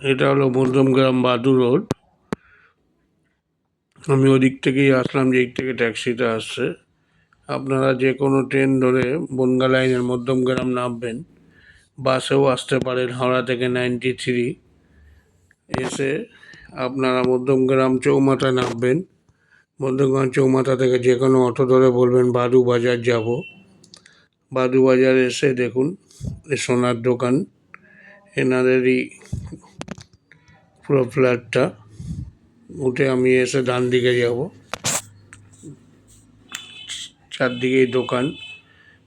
এটা হলো মধ্যমগ্রাম বাদু রোড। আমি ওদিক থেকেই আসলাম যেই থেকে ট্যাক্সিটা আসছে। আপনারা যে কোনো ট্রেন ধরে বনগা লাইনের মধ্যমগ্রাম নামবেন, বাসেও আসতে পারেন হাওড়া থেকে নাইনটি থ্রি। এসে আপনারা মধ্যমগ্রাম চৌমাথা নামবেন। মধ্যমগ্রাম চৌমাথা থেকে যে কোনো অটো ধরে বলবেন, বাদু বাজার যাব। বাদু বাজার এসে দেখুন সোনার দোকান। এনাদেরই পুরো ফ্ল্যাটটা। উঠে আমি এসে ডান দিকে যাব। চারদিকেই দোকান।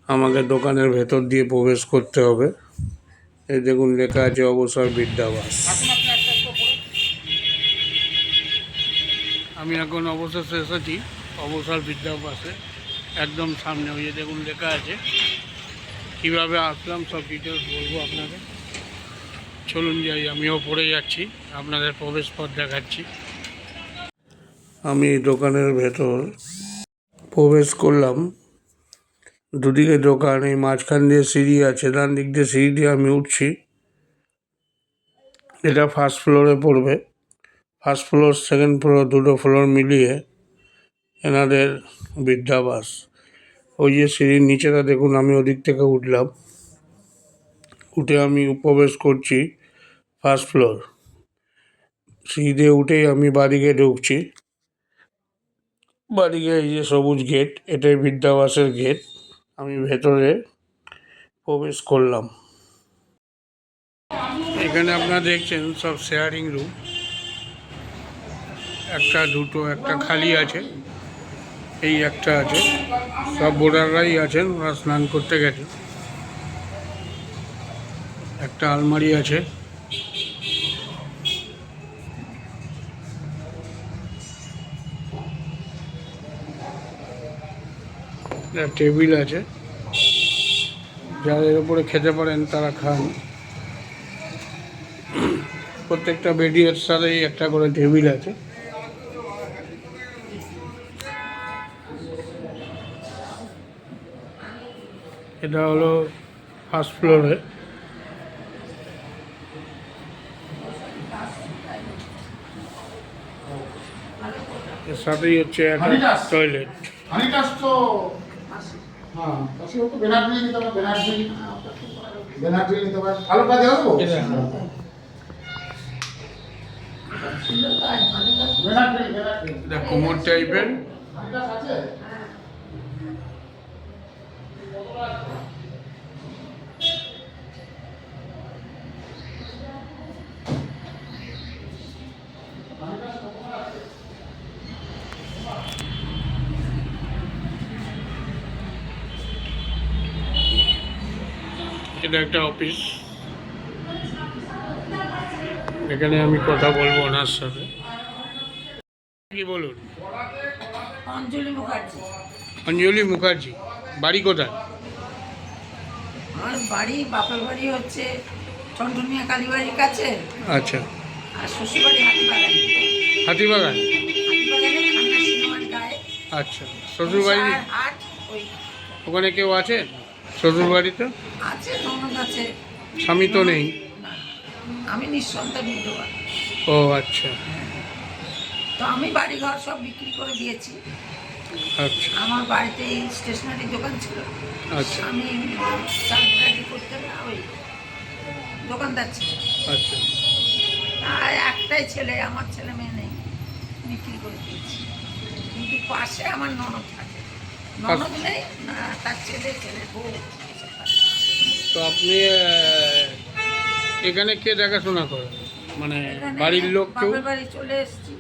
আমাকে দোকানের ভেতর দিয়ে প্রবেশ করতে হবে। এই দেখুন, লেখা আছে অবসর বিদ্যাবাস। আমি এখন অবসর এসেছি অবসর বিদ্যাবাসে, একদম সামনে। ওই দেখুন, লেখা আছে। কীভাবে আসলাম, সব ডিটেলস বলব আপনাকে চলুন যাই, আমিও পড়ে যাচ্ছি, আপনাদের প্রবেশ পথ দেখাচ্ছি। আমি দোকানের ভেতর প্রবেশ করলাম। দুদিকে দোকান, এই মাঝখান দিয়ে সিঁড়ি আছে, ডান দিক দিয়ে সিঁড়ি দিয়ে আমি উঠছি। এটা ফার্স্ট ফ্লোরে পড়বে। ফার্স্ট ফ্লোর সেকেন্ড ফ্লোর দুটো ফ্লোর মিলিয়ে এনাদের বৃদ্ধাবাস। ওই যে সিঁড়ির নিচেটা দেখুন, আমি ওদিক থেকে উঠলাম। উঠে আমি প্রবেশ করছি। First floor. সিঁড়ি দিয়ে উঠেই আমি বাড়িকে ঢুকছি। বাড়িকে এই যে সবুজ গেট, এটাই বিদ্যাবাসের গেট। আমি ভেতরে প্রবেশ করলাম। এখানে আপনারা দেখছেন সব শেয়ারিং রুম একটা, দুটো, একটা খালি আছে। এই একটা আছে। সব বোর্ডাররাই আছেন ওরা স্নান করতে গেছে একটা আলমারি আছে। টেবিল আছে। যাদের উপরে খেতে পারেন তারা খান। প্রত্যেকটা বেডের সাথেই একটা করে টেবিল আছে। এটা হলো ফার্স্ট ফ্লোরে। এর সাথেই হচ্ছে একটা টয়লেট। হ্যাঁ। তো বেনারজি নিতে পারে নিতে পারে। ভালোটা দেওয়া দেবো বেনারজি বেনারজি এটা কোমর টাইপের? এটা একটা অফিস। এখানে আমি কথা বলব ওনার সাথে। কি বলুন? অঞ্জলি মুখার্জি। অঞ্জলি মুখার্জি বাড়ি কোথায়? আমার বাড়ি বাপের বাড়ি হচ্ছে কালীবাড়ির কাছে আচ্ছা। আর শ্বশুরবাড়ি হাতিবাগান। আচ্ছা। শ্বশুরবাড়ি? ওখানে কেউ আছে শ্বশুরবাড়িতে? আছে ননদ আছে। স্বামী তো নেই? আমি নিঃসন্তান বিধবা। ও আচ্ছা। তো আমি বাড়ি ঘর সব বিক্রি করে দিয়েছি। আচ্ছা। আমার বাড়িতে এই স্টেশনারি দোকান ছিল। আচ্ছা। আমি চাকরি করতে না ওই দোকানদার ছিল। আচ্ছা। আর একটাই ছেলে আমার ছেলে মেয়ে নেই বিক্রি করে দিয়েছি। কিন্তু পাশে আমার ননদ থাকে। তো আপনি এখানে কে দেখাশোনা করেন মানে বাড়ির লোক কেউ? বাড়ি চলে এসেছি।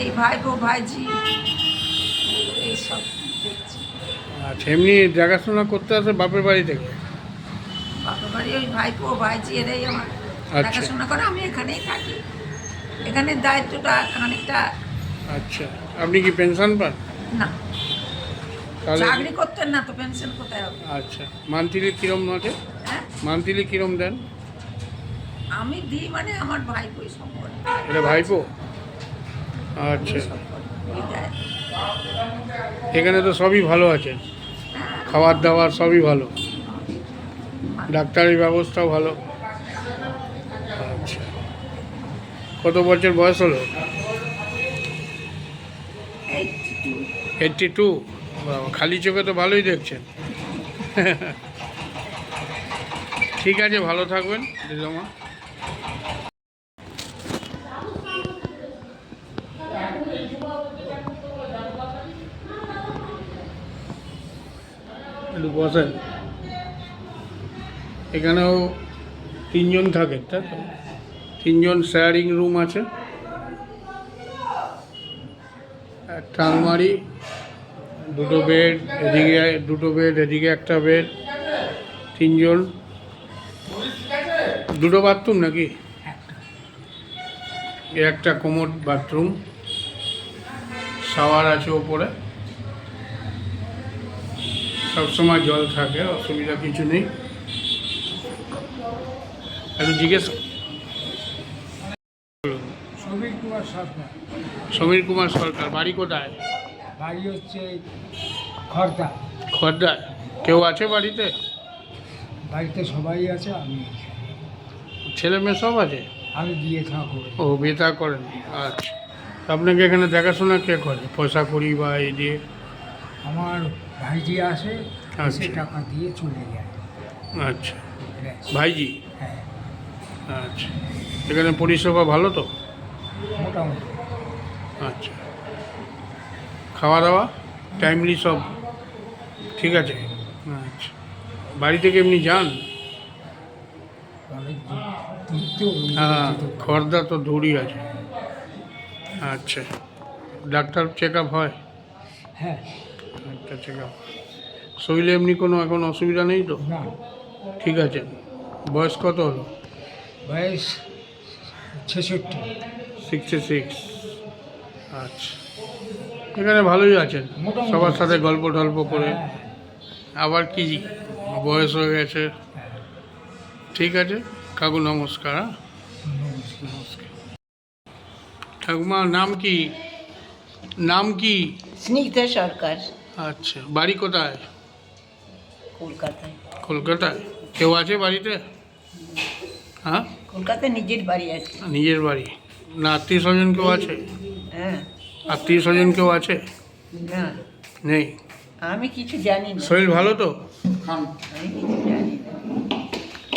এই ভাইপো ভাইজি এইসব দেখছি। আচ্ছা এমনি দেখাশোনা করতে আসে বাপের বাড়ি থেকে? বাপের বাড়ি ওই ভাইপো ভাইজি এরাই আমার আচ্ছা। দেখাশোনা করে। আমি এখানেই থাকি। এখানে দায়িত্বটা খানিকটা আচ্ছা আপনি কি পেনশন পান? না। চাকরি করতেন না তো পেনশন কোথায় হবে? আচ্ছা মান্থলি কিরম আছে হ্যাঁ? মান্থলি কিরম দেন? আমি দিই মানে আমার ভাইপোই সব করে। এটা ভাইপো? আচ্ছা। এখানে তো সবই ভালো আছে। খাবার দাবার সবই ভালো। ডাক্তারের ব্যবস্থাও ভালো। আচ্ছা। কত বছর বয়স হলো? এইটটি টু খালি চোখে তো ভালোই দেখছেন। ঠিক আছে, ভালো থাকবেন দিদিমা বসেন। এখানেও তিনজন থাকে তাই তো? তিনজন শেয়ারিং রুম আছে। একটা আলমারি দুটো বেড এদিকে দুটো বেড এদিকে একটা বেড তিনজন। দুটো বাথরুম নাকি? একটা কোমোড বাথরুম। শাওয়ার আছে ওপরে। সবসময় জল থাকে অসুবিধা কিছু নেই। একটু জিজ্ঞেস সমীর কুমার সরকার। সমীর কুমার সরকার বাড়ি কোথায়? বাড়ি হচ্ছে খর্দা। খর্দায় কেউ আছে বাড়িতে? বাড়িতে সবাই আছে আমি ছেলে মেয়ে সব আছে? আমি বিয়ে থা করি। ও বেতা করেন? আচ্ছা। আপনাকে এখানে দেখাশোনা কে করে? পয়সা করি বা এই দিয়ে? আমার ভাইজি আসে এসে আচ্ছা। টাকা দিয়ে চলে যায়। আচ্ছা। ভাইজি? হ্যাঁ। আচ্ছা। এখানে পরিষেবা ভালো তো? মোটামুটি। আচ্ছা। খাওয়া দাওয়া টাইমলি সব ঠিক আছে? আচ্ছা। বাড়ি থেকে এমনি যান? হ্যাঁ খর্দা তো দূরই আছে। আচ্ছা। ডাক্তার চেক আপ হয়। হ্যাঁ চেক আপ শরীরে এমনি কোনো এখন অসুবিধা নেই তো? ঠিক আছে। বয়স কত হলো? বয়স ছেষট্টি। সিক্সটি সিক্স আচ্ছা। এখানে ভালোই আছেন। সবার সাথে গল্প টল্প করে। হ্যাঁ, আবার কি বয়স হয়ে গেছে। হ্যাঁ, ঠিক আছে? কাকু নমস্কার হ্যাঁ? নমস্কার। নমস্কার ঠাকুমা নাম কি? নাম কি? স্নিগ্ধা সরকার। আচ্ছা বাড়ি কোথায়? কলকাতায়। কলকাতায়? কেউ আছে বাড়িতে? হ্যাঁ? কলকাতায় নিজের বাড়ি আছে। নিজের বাড়ি। না আত্মীয় স্বজন কেউ আছে? হ্যাঁ। আত্মীয় স্বজন কেউ আছে? না। নেই? আমি কিছু জানি না। শরীর ভালো তো? আমি কিছু জানি না।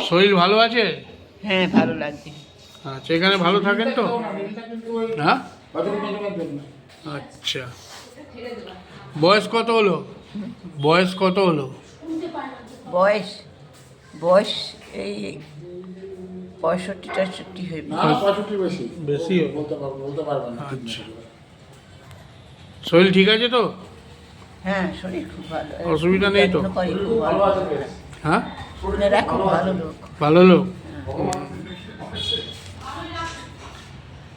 শরীর ভালো আছে? হ্যাঁ ভালো লাগছে। আচ্ছা এখানে ভালো থাকেন তো? হ্যাঁ আচ্ছা। বয়স কত হলো? বয়স কত হলো? বয়স বয়স এই পঁয়ষট্টি টয়ষট্টি হয়ে পঁয়ষট্টি বেশি। বেশি? বলতে পারব বলতে পারব না। আচ্ছা। শরীর ঠিক আছে তো? হ্যাঁ শরীর খুব ভালো। অসুবিধা নেই তো? হ্যাঁ? ওনারা ভালো লোক। ভালো লোক?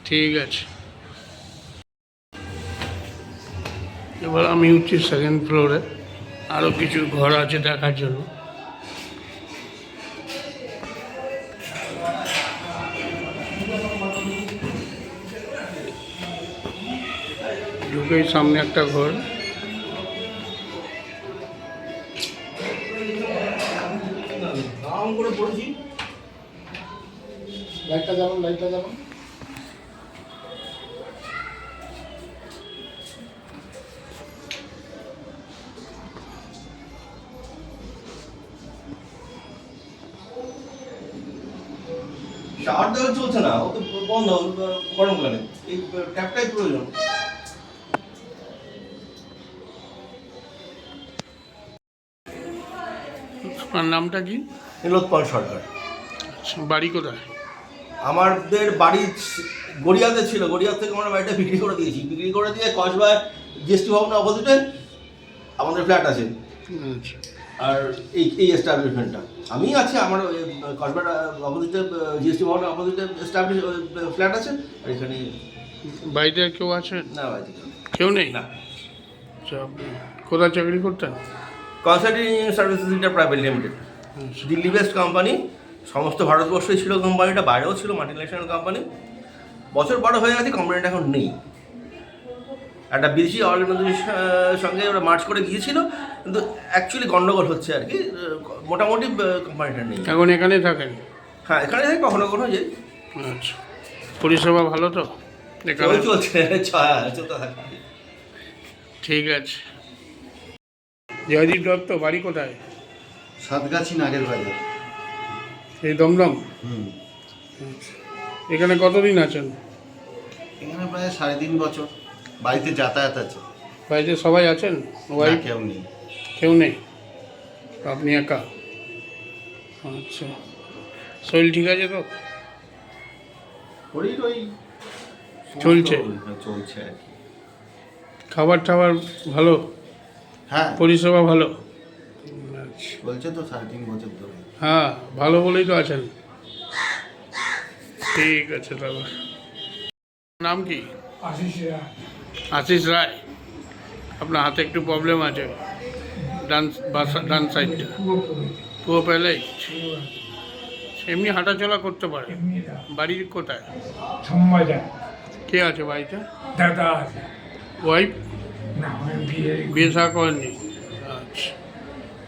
ঠিক আছে। এবার আমি উঠছি সেকেন্ড ফ্লোরে আরও কিছু ঘর আছে দেখার জন্য। ঢুকেই সামনে একটা ঘর লাইটটা লাইটটা শাওয়ার দেওয়া চলছে না ও তো বন্ধ গরমকালে এই ট্যাপটাই প্রয়োজন আপনার নামটা কি? নীলোৎপল সরকার। আচ্ছা, বাড়ি কোথায়? আমাদের বাড়ি গড়িয়াতে ছিল গড়িয়া থেকে আমরা বাড়িটা বিক্রি করে দিয়েছি। বিক্রি করে দিয়ে কসবায় জিএসটি ভবনের অপোজিটে আমাদের ফ্ল্যাট আছে। আচ্ছা। আর এই এই এস্টাবলিশমেন্টটা আমি আছি আমার কসবার অপোজিটে জিএসটি ভবনের অপোজিটে এস্টাবলিশ ফ্ল্যাট আছে। আর এখানে বাড়িতে কেউ আছে? না বাড়িতে কেউ নেই। না। আচ্ছা কোথায় চাকরি করতেন? Consulting services India private limited. Delhi based company সমস্ত ভারতবর্ষই ছিল কোম্পানিটা বাইরেও ছিল মাল্টিন্যাশনাল কোম্পানি বছর বড় হয়ে গেছে কোম্পানিটা এখন নেই। একটা বিদেশি অর্গানাইজেশনের সঙ্গে ওরা মার্চ করে গিয়েছিল কিন্তু অ্যাকচুয়ালি গন্ডগোল হচ্ছে আর কি। মোটামুটি কোম্পানিটা নেই। এখন এখানে থাকেন? হ্যাঁ এখানে থেকে কখনো কখনো যে আচ্ছা। পরিষেবা ভালো তো? চলছে ঠিক আছে। জয়দীপ দত্ত বাড়ি কোথায়? সাতগাছি নাগের বাজার। এই দমদম? হুম। এখানে কতদিন আছেন? এখানে প্রায় সাড়ে তিন বছর। বাড়িতে যাতায়াত আছে। বাড়িতে সবাই আছেন? না, কেউ নেই। কেউ নেই? আপনি একা? আচ্ছা। শরীর ঠিক আছে তো? ওই ওই চলছে? হ্যাঁ, চলছে আর কি। খাবার টাবার ভালো? হ্যাঁ। পরিষেবা ভালো। আচ্ছা। চলছে তো সাড়ে তিন বছর ধরে। হ্যাঁ ভালো বলেই তো আছেন। ঠিক আছে তাহলে। নাম কি? আশিস আশিস রায়। আপনার হাতে একটু প্রবলেম আছে। ডান বাসা ডান সাইডটা পুরো পেলেই এমনি হাঁটাচলা করতে পারে। বাড়ির কোথায়? কে আছে বাড়িতে? দাদা আছে। ওয়াইফ বিয়ে বিয়ে থা করেননি আচ্ছা।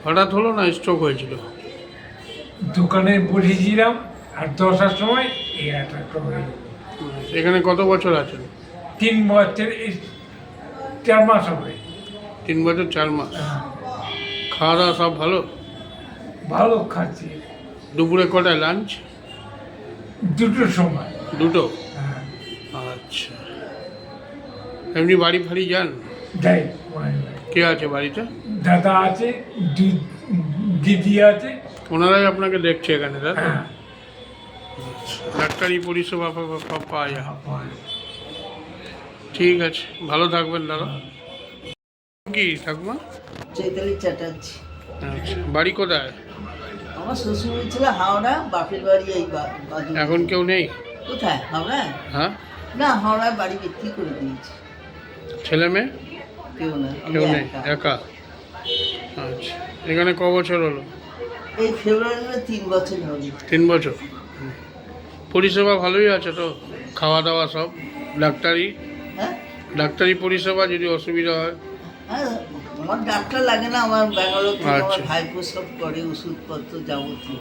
হঠাৎ হলো না স্ট্রোক হয়েছিল? দোকানে বসেছিলাম আর দশটার সময় এই অ্যাটাকটা হয়ে এখানে কত বছর আছেন? তিন বছর এই চার মাস হবে। তিন বছর চার মাস? খাওয়া দাওয়া সব ভালো? ভালো খাচ্ছি। দুপুরে কটায় লাঞ্চ দুটোর সময়। দুটো? হ্যাঁ, আচ্ছা। এমনি বাড়ি ফাড়ি যান? বাড়ি। কে আছে বাড়িতে? দাদা আছে দি- দিদি আছে। ওনারাই আপনাকে দেখছে এখানে দাদা হ্যাঁ। ডাক্তারি পরিষেবা পা- পাওয়া যায়। ঠিক আছে ভালো থাকবেন দাদা। কি ঠাকুমা? চৈতালি চ্যাটার্জি। আচ্ছা বাড়ি কোথায়? আমার শ্বশুর ছিল হাওড়া বাপের বাড়ি এই এখন কেউ নেই? কোথায় হাওড়া হ্যাঁ? না হাওড়ায় বাড়ি বিক্রি করে দিয়েছি। ছেলে মেয়ে? কেউ না। কেউ নেই একা। আচ্ছা এখানে ক বছর হলো? এই ফেব্রুয়ারিতে তিন বছর হবে। তিন বছর? পরিষেবা ভালোই আছে তো? খাওয়া দাওয়া সব? ডাক্তারি? হ্যাঁ? ডাক্তারি পরিষেবা যদি অসুবিধা হয়? হ্যাঁ আমার ডাক্তার লাগে না আমার ব্যাঙ্গালোর থেকে আমার আচ্ছা। ভাইপো সব করে ওষুধপত্র যাবতীয়।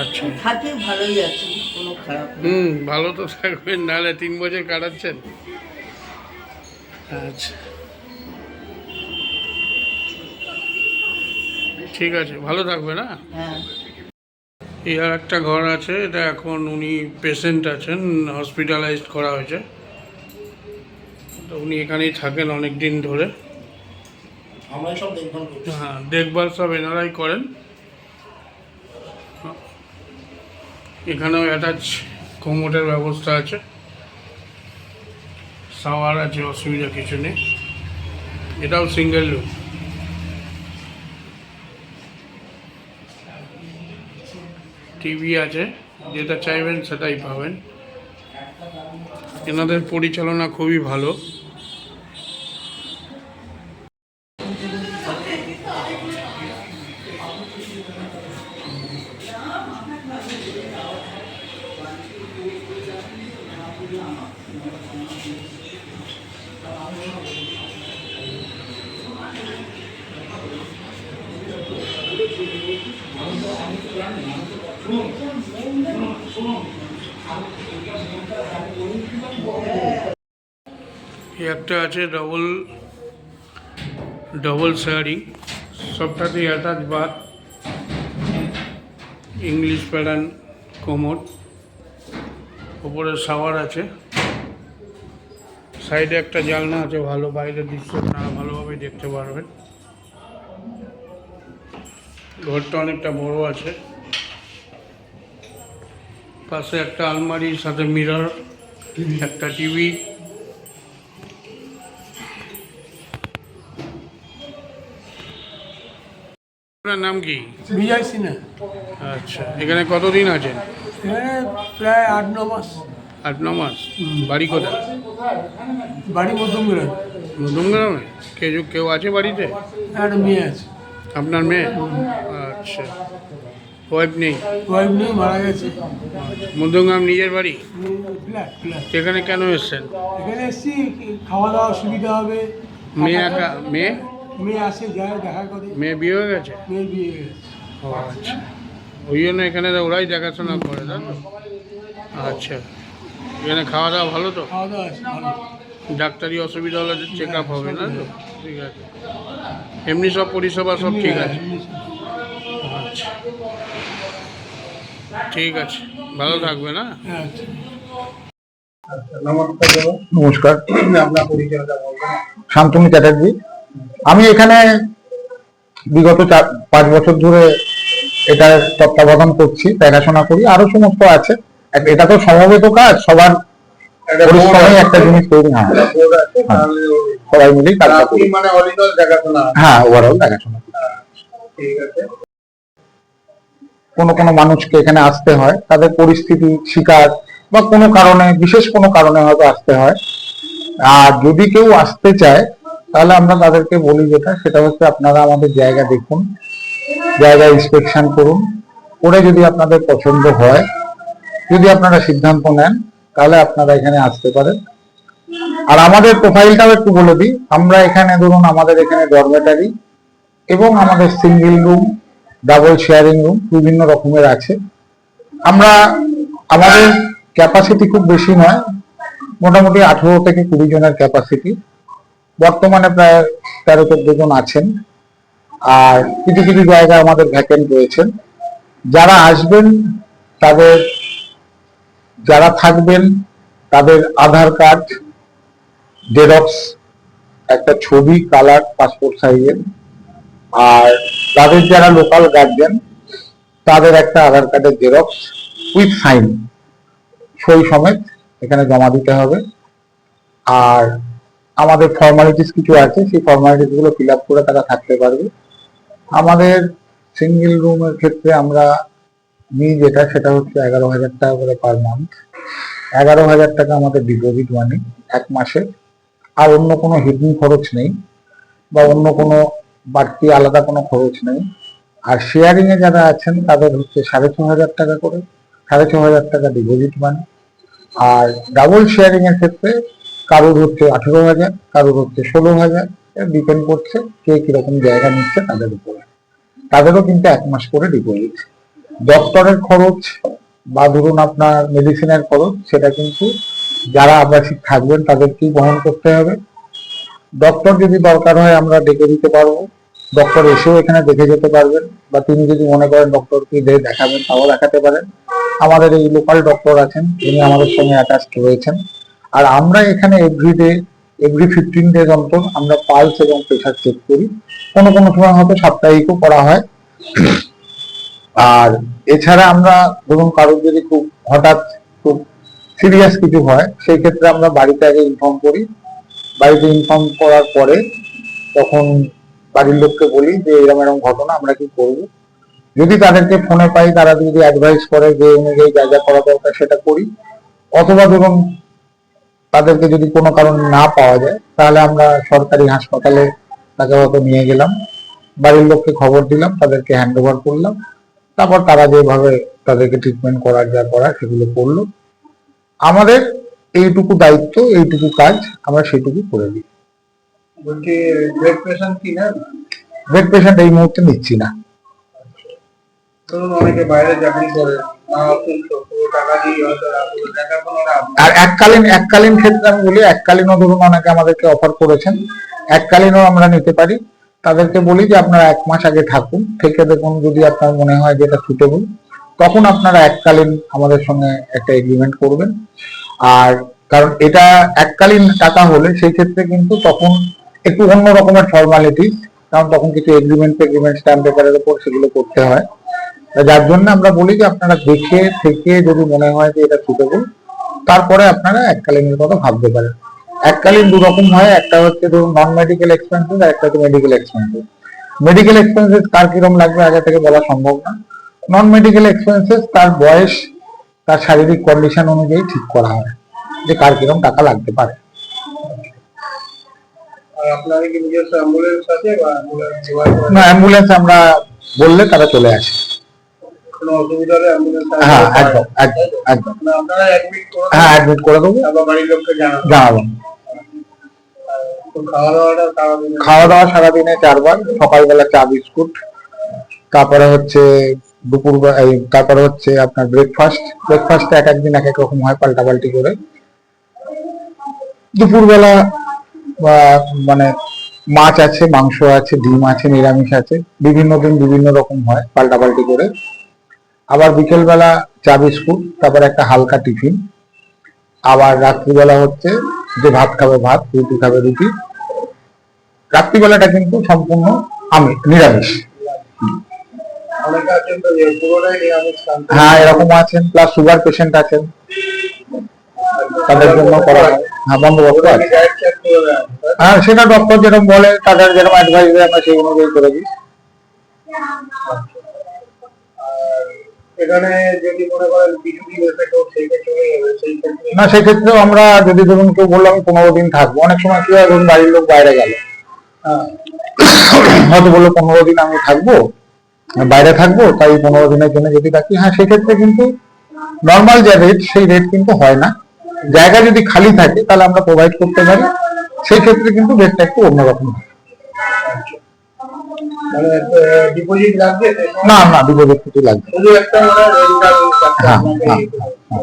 আচ্ছা। থাকে ভালোই আছে কোনো খারাপ হুম ভালো তো থাকবেন নাহলে তিন বছর কাটাচ্ছেন। আচ্ছা ঠিক আছে ভালো থাকবে না? হ্যাঁ। এই আর একটা ঘর আছে এটা এখন উনি পেশেন্ট আছেন হসপিটালাইজড করা হয়েছে। তো উনি এখানেই থাকেন অনেক দিন ধরে সব হ্যাঁ দেখভাল সব এনারাই করেন। এখানেও অ্যাটাচ কোমোটের ব্যবস্থা আছে। সাওয়ার আছে, অসুবিধা কিছু নেই। এটাও সিঙ্গেল রুম টিভি আছে, যেটা চাইবেন সেটাই পাবেন। এনাদের পরিচালনা খুবই ভালো। একটা আছে double double sharing সবটাতেই attach bath English pattern commode ওপরে শাওয়ার আছে। সাইডে একটা জানলা আছে, ভালো। বাইরের দৃশ্য আপনারা ভালোভাবে দেখতে পারবেন। ঘরটা অনেকটা বড় আছে। পাশে একটা আলমারির সাথে মিরর একটা টিভি। আপনার নাম কি? বিজয় সিনহা। আচ্ছা এখানে কতদিন আছেন? এখানে প্রায় আট ন মাস। আট ন মাস। বাড়ি কোথায়? বাড়ি মধ্যমগ্রাম। মধুমগ্রামে কেউ কেউ আছে বাড়িতে? একটা মেয়ে আছে। আপনার মেয়ে? আচ্ছা ওয়াইফ নেই। ওয়াইফ নিয়ে মারা গেছে। মধ্যমগ্রাম নিজের বাড়ি? সেখানে কেন এসছেন? এখানে এসছি খাওয়া দাওয়া সুবিধা হবে। মেয়ে একা মেয়ে? মেয়ে আসে যায় দেখা করে। মেয়ে বিয়ে হয়ে গেছে? মেয়ে বিয়ে হয়ে গেছে। ও আচ্ছা। ওই জন্য এখানে ওরাই দেখাশোনা করে তো? আচ্ছা। এখানে খাওয়া দাওয়া ভালো তো? খাওয়া দাওয়া ভালো। ডাক্তারি অসুবিধা হলে চেক আপ হবে না তো? ঠিক আছে। এমনি সব পরিষেবা সব ঠিক আছে? ঠিক আছে ভালো থাকবে না হ্যাঁ আচ্ছা। নমস্কার শান্তনু চ্যাটার্জি। আমি এখানে বিগত চার পাঁচ বছর ধরে এটার তত্ত্বাবধান করছি দেখাশোনা করি আরও সমস্ত আছে। এটা তো সমবেত কাজ সবার পরিশ্রমে একটা জিনিস তৈরি হ্যাঁ। সবাই মিলেই কাজটা করি। মানে হ্যাঁ ওভারঅল দেখাশোনা ঠিক আছে। কোনো কোনো মানুষকে এখানে আসতে হয়, তাদের পরিস্থিতি শিকার বা কোনো কারণে, বিশেষ কোনো কারণে হয়তো আসতে হয়। আর যদি কেউ আসতে চায়, তাহলে আমরা তাদেরকে বলি যেটা, সেটা হচ্ছে আপনারা আমাদের জায়গা দেখুন, জায়গা ইন্সপেকশন করুন। করে যদি আপনাদের পছন্দ হয়, যদি আপনারা সিদ্ধান্ত নেন, তাহলে আপনারা এখানে আসতে পারেন। আর আমাদের প্রোফাইলটাও একটু বলে দিই, আমরা এখানে ধরুন আমাদের এখানে ডরমেটারি এবং আমাদের single room double sharing room বিভিন্ন রকমের আছে। আমরা, আমাদের ক্যাপাসিটি খুব বেশি নয়, মোটামুটি আঠেরো থেকে কুড়ি জনের ক্যাপাসিটি বর্তমানে প্রায় তেরো চোদ্দ জন আছেন। আর কিছু কিছু জায়গায় আমাদের ভ্যাকেন্ট রয়েছেন যারা আসবেন, তাদের, যারা থাকবেন, তাদের আধার কার্ড, জেরক্স, একটা ছবি, কালার পাসপোর্ট সাইজের আর তাদের যারা লোকাল গার্জেন তাদের একটা আধার কার্ডের জেরক্স উইথ সাইন সই সমেত এখানে জমা দিতে হবে। আর আমাদের ফর্মালিটিস কিছু আছে, সেই ফর্মালিটিসগুলো ফিল আপ করে তারা থাকতে পারবে। আমাদের সিঙ্গেল রুমের ক্ষেত্রে আমরা নিই যেটা, সেটা হচ্ছে এগারো হাজার টাকা করে পার মান্থ এগারো হাজার টাকা আমাদের ডিপোজিট মানি এক মাসে। আর অন্য কোনো হিডেন খরচ নেই, বা অন্য কোনো বাড়তি আলাদা কোনো খরচ নেই। আর শেয়ারিং এ যারা আছেন, তাদের হচ্ছে সাড়ে ছ হাজার টাকা করে, সাড়ে ছ হাজার টাকা ডিপোজিট মানি আর ডাবল শেয়ারিং এর ক্ষেত্রে কারোর হচ্ছে আঠেরো হাজার, কারোর হচ্ছে ষোলো হাজার। ডিপেন্ড করছে কে কীরকম জায়গা নিচ্ছে তাদের উপরে। তাদেরও কিন্তু এক মাস করে ডিপোজিট ডক্টরের খরচ বা ধরুন আপনার মেডিসিনের খরচ, সেটা কিন্তু যারা আবাসিক থাকবেন, তাদেরকেই বহন করতে হবে। ডক্টর যদি দরকার হয়, আমরা ডেকে দিতে পারব। ডক্টর এসেও এখানে দেখে যেতে পারবেন বা তিনি যদি মনে করেন ডক্টরকে দেখাবেন, তাও দেখাতে পারেন। আমাদের এই লোকাল ডক্টর আছেন, তিনি আমাদের সঙ্গে অ্যাটাচড রয়েছেন। আর আমরা এখানে এভরিডে এভরি ফিফটিন ডেজ অন্তর আমরা পালস এবং প্রেশার চেক করি। কোনো কোনো সময় হয়তো সাপ্তাহিকও করা হয়। আর এছাড়া আমরা, ধরুন কারোর যদি খুব হঠাৎ খুব সিরিয়াস কিছু হয়, সেই ক্ষেত্রে আমরা বাড়িতে আগে ইনফর্ম করি। বাড়িতে ইনফর্ম করার পরে তখন বাড়ির লোককে বলি যে এরকম এরকম ঘটনা আমরা কি করব? যদি তাদেরকে ফোনে পাই, তারা যদি অ্যাডভাইস করে যে অনুযায়ী যা যা করা দরকার, সেটা করি। অথবা ধরুন, তাদেরকে যদি কোনো কারণ না পাওয়া যায়, তাহলে আমরা সরকারি হাসপাতালে তাকে হয়তো নিয়ে গেলাম, বাড়ির লোককে খবর দিলাম, তাদেরকে হ্যান্ড ওভার করলাম, তারপর তারা যেভাবে তাদেরকে ট্রিটমেন্ট করার, যা করা সেগুলো করল। আমাদের এইটুকু দায়িত্ব, এইটুকু কাজ, আমরা সেটুকু করে দিই। বলছি ব্লাড প্রেশার কি না? বেড পেশেন্ট এই মুহূর্তে নিচ্ছি না। ধরুন অনেকে বাইরে চাকরি করে। আর এককালীন এককালীন ক্ষেত্রে আমি বলি এককালীনও ধরুন অনেকে আমাদেরকে অফার করেছেন এককালীনও আমরা নিতে পারি। তাদেরকে বলি যে আপনারা এক মাস আগে থাকুন থেকে দেখুন যদি আপনার মনে হয় যে এটা সুটেবল তখন আপনারা এককালীন আমাদের সঙ্গে একটা এগ্রিমেন্ট করবেন। আর কারণ এটা এককালীন টাকা হলে সেই ক্ষেত্রে কিন্তু তখন একটু অন্য রকমের ফর্মালিটি কারণ তখন কিছু এগ্রিমেন্ট এগ্রিমেন্ট স্ট্যাম্প পেপারের উপর সেগুলো করতে হয়। যার জন্য আমরা বলি যে আপনারা দেখে থেকে যদি মনে হয় যে এটা সুটেবল তারপরে আপনারা এককালীনের কথা ভাবতে পারেন। এককালীন দু রকম হয়, একটা হচ্ছে ধরুন নন মেডিকেল এক্সপেন্সেস আর একটা হচ্ছে মেডিকেল এক্সপেন্সেস মেডিকেল এক্সপেন্সেস কার কিরম লাগবে আগে থেকে বলা সম্ভব না। নন মেডিকেল এক্সপেন্সেস তার বয়স, তার শারীরিক কন্ডিশন অনুযায়ী ঠিক করা হয়, যে কার কিরম টাকা লাগতে পারে আর আপনাদের কি নিজস্ব অ্যাম্বুলেন্স আছে বা অ্যাম্বুলেন্স জোগাড় করে না অ্যাম্বুলেন্স আমরা বললে তারা চলে আসে। হ্যাঁ একদম একদম একদম। অ্যাডমিট করে হ্যাঁ অ্যাডমিট করে দেবো। তো খাওয়া দাওয়া সারাদিনে চারবার সকালবেলা চা বিস্কুট তারপরে হচ্ছে দুপুর তারপরে হচ্ছে আপনার ব্রেকফাস্ট ব্রেকফাস্ট এক একদিন এক এক রকম হয় পাল্টাপাল্টি করে। দুপুরবেলা মানে মাছ আছে, মাংস আছে, ডিম আছে, নিরামিষ আছে, বিভিন্ন দিন বিভিন্ন রকম হয়, পাল্টাপাল্টি করে। আবার বিকেলবেলা চা বিস্কুট, তারপর একটা হালকা টিফিন। আবার রাত্রিবেলা হচ্ছে যে ভাত খাবে ভাত, রুটি খাবে রুটি। রাত্রিবেলাটা কিন্তু সম্পূর্ণ আমি, নিরামিষ। হ্যাঁ এরকম আছেন প্লাস সুগার পেশেন্ট আছেন। তাদের জন্য করা হ্যাঁ বন্দোবস্ত আছে। হ্যাঁ সেটা ডক্টর যেরকম বলে তাদের যেরকম অ্যাডভাইস দেয় আমরা সেই অনুযায়ী করে দিই। এখানে যদি মনে করেন সেই ক্ষেত্রে না সেক্ষেত্রেও আমরা যদি ধরুন কেউ বললাম পনেরো দিন থাকব। অনেক সময় কি হয় ধরুন বাড়ির লোক বাইরে গেল। হ্যাঁ। হয়তো বলল পনেরো দিন আমি থাকব বাইরে থাকব তাই পনেরো দিনের জন্য যদি থাকি। হ্যাঁ সেক্ষেত্রে কিন্তু নর্মাল যে রেট সেই রেট কিন্তু হয় না। জায়গা যদি খালি থাকে তাহলে আমরা প্রোভাইড করতে পারি। সেই ক্ষেত্রে কিন্তু রেটটা একটু অন্যরকম হয়। মানে ডিপোজিট লাগবে? না না ডিপোজিট কিছু লাগবে। হ্যাঁ, হ্যাঁ, হ্যাঁ।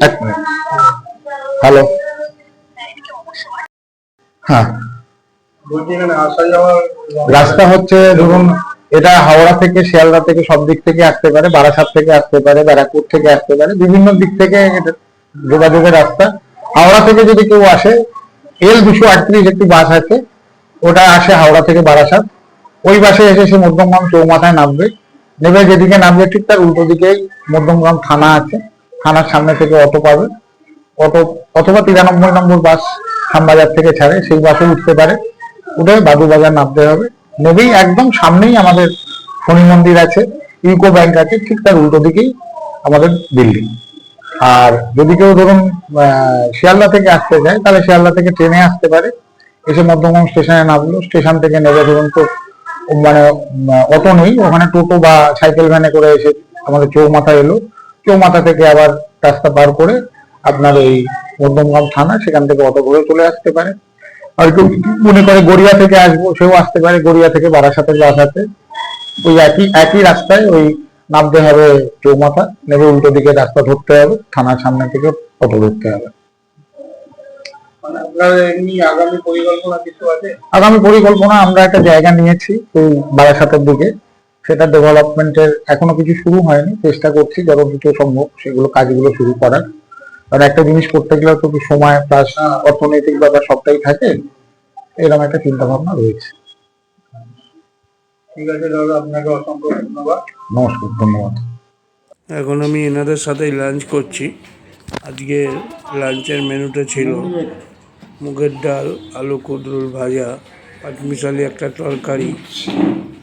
এক মিনিট। হ্যালো। হ্যাঁ। রাস্তা হচ্ছে ধরুন এটা হাওড়া থেকে, শিয়ালদা থেকে সব দিক থেকে আসতে পারে, বারাসাত থেকে আসতে পারে, ব্যারাকপুর থেকে আসতে পারে, বিভিন্ন দিক থেকে যোগাযোগের রাস্তা। হাওড়া থেকে যদি কেউ আসে, এল দুশো আটত্রিশ একটি বাস আছে, ওটা আসে হাওড়া থেকে বারাসাত। ওই বাসে এসে সে মধ্যমগ্রাম চৌমাথায় নামবে, নেবে যেদিকে নামবে ঠিক তার উল্টো দিকেই মধ্যমগ্রাম থানা আছে, থানার সামনে থেকে অটো পাবে। অটো অথবা তিরানব্বই নম্বর বাস খামবাজার থেকে ছাড়ে, সেই বাসে উঠতে পারে, উঠে বাদু বাজার নামতে হবে। নেবেই একদম সামনেই আমাদের শনি মন্দির আছে, ইউকো ব্যাংক আছে, ঠিক তার উল্টো দিকেই আমাদের বিল্ডিং আর যদি কেউ ধরুন শিয়ালদা থেকে আসতে চায়, তাহলে শিয়ালদা থেকে ট্রেনে আসতে পারে। এসে মধ্যমগ্রাম স্টেশনে নামলো, স্টেশন থেকে নেবে ধরুন তো মানে অটো নেই, ওখানে টোটো বা সাইকেল ভ্যানে করে এসে আমাদের চৌমাথা এলো। চৌমাথা থেকে আবার রাস্তা পার করে আপনার এই মধ্যমগ্রাম থানা, সেখান থেকে অটো করে চলে আসতে পারে। আর কেউ মনে করে গড়িয়া থেকে আসব সেও আসতে পারে গড়িয়া থেকে বারাসাতের বাস আছে ওই একই একই রাস্তায় ওই নামতে হবে চৌমাথা নেবে উল্টো দিকে রাস্তা ধরতে হবে থানার সামনে থেকে অটো ধরতে হবে। আগামী পরিকল্পনা আমরা একটা জায়গা নিয়েছি এই বারাসাতের দিকে। সেটা ডেভেলপমেন্টের এখনও কিছু শুরু হয়নি চেষ্টা করছি যত কিছু সম্ভব সেগুলো কাজগুলো শুরু করার। কারণ একটা জিনিস করতে গেলে তো সময় প্লাস অর্থনৈতিক ব্যাপার সবটাই থাকে এরকম একটা চিন্তা ভাবনা রয়েছে। ঠিক আছে দাদা আপনাকে অসংখ্য ধন্যবাদ। নমস্কার ধন্যবাদ। এখন আমি এনাদের সাথেই লাঞ্চ করছি। আজকে লাঞ্চের মেনুটা ছিল মুগের ডাল আলু কুদরুল ভাজা পাঁচমিশালি একটা তরকারি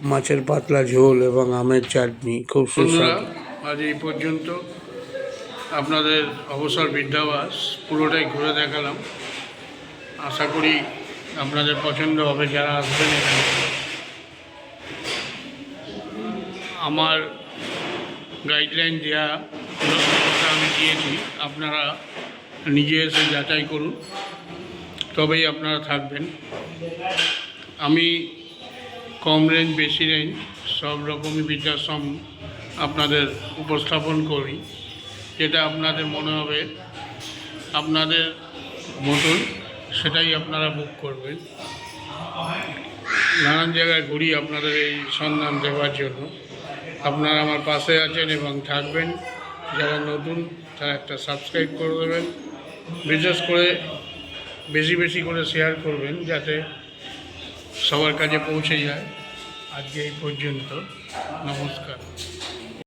মাছের পাতলা ঝোল এবং আমের চাটনি। খুব সুস্বাদু। আজ এই পর্যন্ত। আপনাদের অবসর বৃদ্ধাবাস পুরোটাই ঘুরে দেখালাম। আশা করি আপনাদের পছন্দ হবে যারা আসবেন এখানে। আমার গাইডলাইন দেওয়া আমি দিয়েছি। আপনারা নিজে এসে যাচাই করুন। তবেই আপনারা থাকবেন। আমি কম রেঞ্জ বেশি রেঞ্জ সব রকমই বৃদ্ধাশ্রম আপনাদের উপস্থাপন করি। যেটা আপনাদের মনে হবে, আপনাদের মতন সেটাই আপনারা বুক করবেন। নানান জায়গায় ঘুরি আপনাদের এই সন্ধান দেওয়ার জন্য। আপনারা আমার পাশে আছেন এবং থাকবেন। যারা নতুন, তারা একটা সাবস্ক্রাইব করে দেবেন। বিশেষ করে বেশি বেশি করে শেয়ার করবেন যাতে সবার কাছে পৌঁছে যায়। আজকে এই পর্যন্ত। নমস্কার।